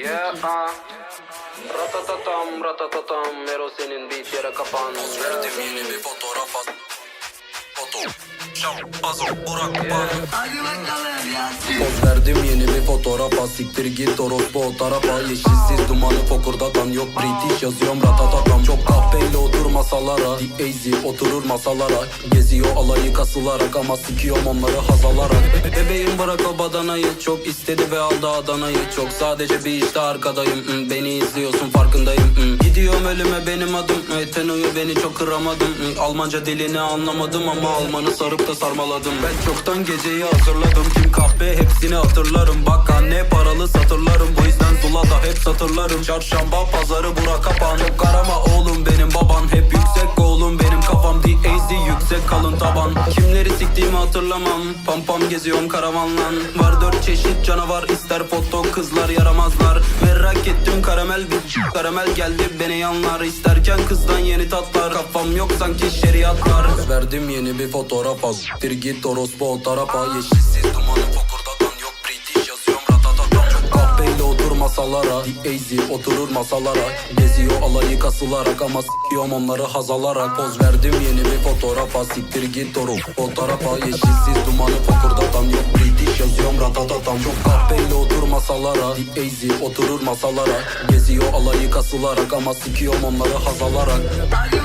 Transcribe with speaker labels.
Speaker 1: Yeah, uh. Ratatatam, ratatatam, Ero senin beat yere kapan.
Speaker 2: Verdim yeni bir fotoğraf at. Foto. Şam, Pazo, Burak, Ban.
Speaker 3: Hadi bakalım Yasin.
Speaker 2: Poz verdim yeni bir fotoğrafa Siktir git orospu o tarafa Yeşilsiz dumanı fokurdatan Yok British yazıyorum ratatatam Çok kahveyle masalara The easy oturur masalara Geziyor alayı kasılarak Ama sikiyorum onları hazalarak. Be- Bebeğim bırak o badanayı Çok istedi ve aldı Adana'yı. Çok sadece bir işte arkadayım Beni izliyorsun farkındayım Gidiyorum ölüme benim adım Teno'yu beni çok kıramadım Almanca dilini anlamadım ama Almanı sarıp da sarmaladım. Ben çoktan geceyi hazırladım Kim kahve hepsini hatırlarım. Bak anne paralı satırlarım Bu yüzden Zula'da hep satırlarım. Çarşamba pazarı bura D.A.Z yüksek kalın taban. Kimleri siktiğimi hatırlamam. Pam pam geziyorum karavanlan Var dört çeşit canavar ister foto kızlar yaramazlar. Merak ettim karamel bir Karamel geldi beni yanlar. İsterken kızdan yeni tatlar. Kafam yok sanki şeriatlar. Verdim yeni bir fotoğraf az Bir git orospu o tarafa. Yeşilsiz dumanı fokurdatan masalara The oturur masalara. Geziyor alayı kasılarak Ama sikiyorum onları hazalarak. Poz verdim yeni bir fotoğrafa Siktir git orospu o tarafa Yeşilsiz dumanı fokurdatan Yok. British yazıyorum ratatatam. Çok kahveyle otur masalara The oturur masalara. Geziyor alayı kasılarak Ama sikiyorum onları hazalarak.
Speaker 3: Hadi